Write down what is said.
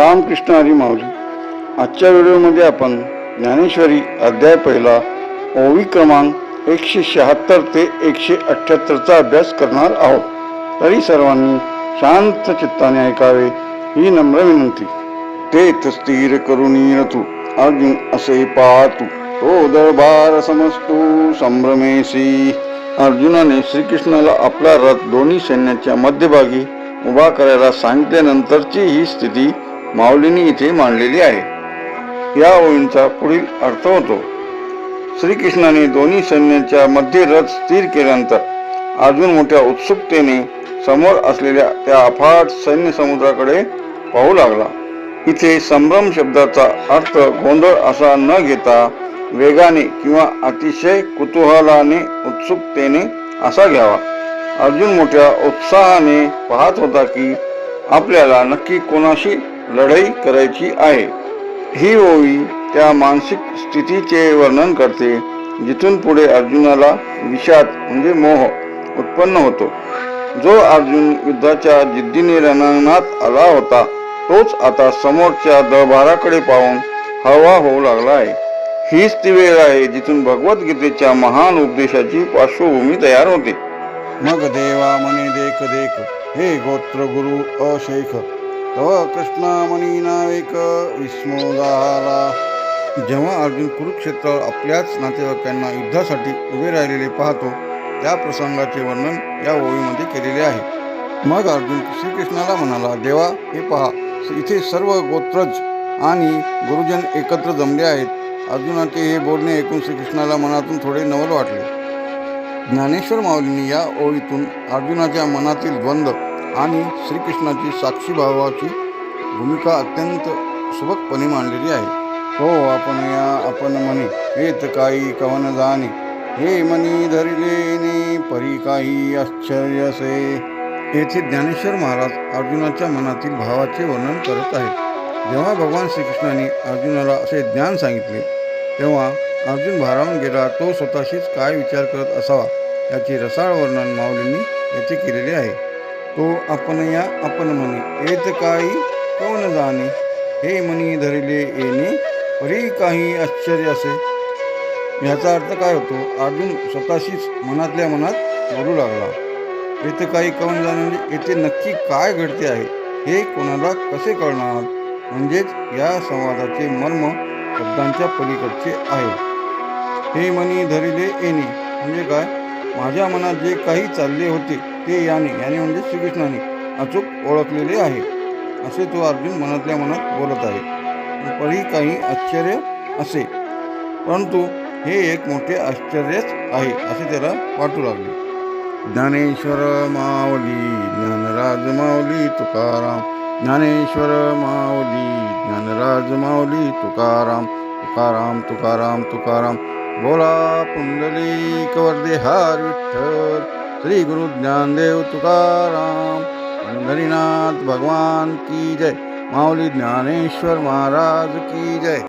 रामकृष्ण हरी माऊली. आजच्या व्हिडिओमध्ये आपण ज्ञानेश्वरी अध्याय पहिला ओवी क्रमांक एकशे शहात्तर ते एकशे अठ्ठ्याहत्तरचा अभ्यास करणार आहोत. तरी सर्वांनी शांत चित्ताने ऐकावे ही नम्र विनंती. ते स्थिर करुणी तू अर्जुन असे पाहतू. तो दरबार समजतो संभ्रमेसी अर्जुनाने श्रीकृष्णाला आपला रथ दोन्ही सैन्याच्या मध्यभागी उभा करायला सांगितल्यानंतरची ही स्थिती माऊलींनी इथे मांडलेली आहे. या ओळींचा पुढील अर्थ होतो. श्रीकृष्णाने दोन्ही सैन्याच्या मध्य रथ स्थिर केल्यानंतर अजून मोठ्या उत्सुकतेने समोर असलेल्या त्या अफाट सैन्य समुद्राकडे पाहू लागला. इथे संभ्रम शब्दाचा अर्थ गोंधळ असा न घेता वेगाने किंवा अतिशय कुतूहलाने उत्सुकतेने असा घ्यावा. अर्जुन मोठ्या उत्साहाने पाहत होता की आपल्याला नक्की कोणाशी लढाई करायची आहे. ही ओळी त्या मानसिक स्थितीचे वर्णन करते जिथून पुढे अर्जुनाला विषाद म्हणजे मोह उत्पन्न होतो. जो अर्जुन युद्धाच्या जिद्दीने रणांगणात आला होता तोच आता समोरच्या दरबाराकडे पाहून हवा होऊ लागला आहे. हीच ती वेळ आहे जिथून भगवद्गीतेच्या महान उपदेशाची पार्श्वभूमी तयार होते. मग देवा मनी देख देख हे गोत्र गुरु अशेख तव कृष्णामणी नावेक विस्मो झाला जेव्हा अर्जुन कुरुक्षेत्रावर आपल्याच नातेवाईकांना युद्धासाठी उभे राहिलेले पाहतो त्या प्रसंगाचे वर्णन या ओळीमध्ये केलेले आहे. मग अर्जुन श्रीकृष्णाला म्हणाला देवा हे पहा इथे सर्व गोत्रज आणि गुरुजन एकत्र जमले आहेत. अर्जुनाचे हे बोलणे ऐकून श्रीकृष्णाला मनातून थोडे नवल वाटले. ज्ञानेश्वर माऊलींनी या ओळीतून अर्जुनाच्या मनातील द्वंद्व आणि श्रीकृष्णाची साक्षी भावाची भूमिका अत्यंत सुबकपणे मांडलेली आहे. हो आपण या आपण म्हणे येत काही कवन जाणे हे मनी धरिलेने परी काही आश्चर्यसे येथे ज्ञानेश्वर महाराज अर्जुनाच्या मनातील भावाचे वर्णन करत आहेत. जेव्हा भगवान श्रीकृष्णाने अर्जुनाला असे ज्ञान सांगितले तेव्हा अर्जुन भारावून गेला तो स्वतःशीच काय विचार करत असावा याचे रसाळ वर्णन माऊलींनी येथे केलेले आहे. तो आपण या आपण म्हणे येत काही कोण जाणे हे म्हणी धरिले येणे परी काही आश्चर्य असे। याचा अर्थ काय होतो? अर्जुन स्वतःशीच मनातल्या मनात बोलू लागला। येथे काही कवन जाणे म्हणजे येथे नक्की काय घडते आहे हे कोणाला कसे कळणार? म्हणजेच या संवादाचे मर्म शब्दांच्या पलीकडचे आहे। हे मनी धरिले येणे म्हणजे काय? माझ्या मनात जे काही चालले होते ते याने याने म्हणजे श्रीकृष्णाने अचूक ओळखलेले आहे असे तो अर्जुन मनातल्या मनात बोलत आहे. परी काही आश्चर्य असे परंतु हे एक मोठे आश्चर्यच आहे असे त्याला वाटू लागले. ज्ञानेश्वर माऊली ज्ञानराज माऊली तुकाराम. ज्ञानेश्वर माऊली ज्ञानराज माऊली तुकाराम. तुकाराम तुकाराम तुकाराम. बोला पुंडली कवर हार विठ्ठल. श्री गुरु ज्ञानदेव तुकाराम पंढरीनाथ भगवान की जय माऊली ज्ञानेश्वर महाराज की जय।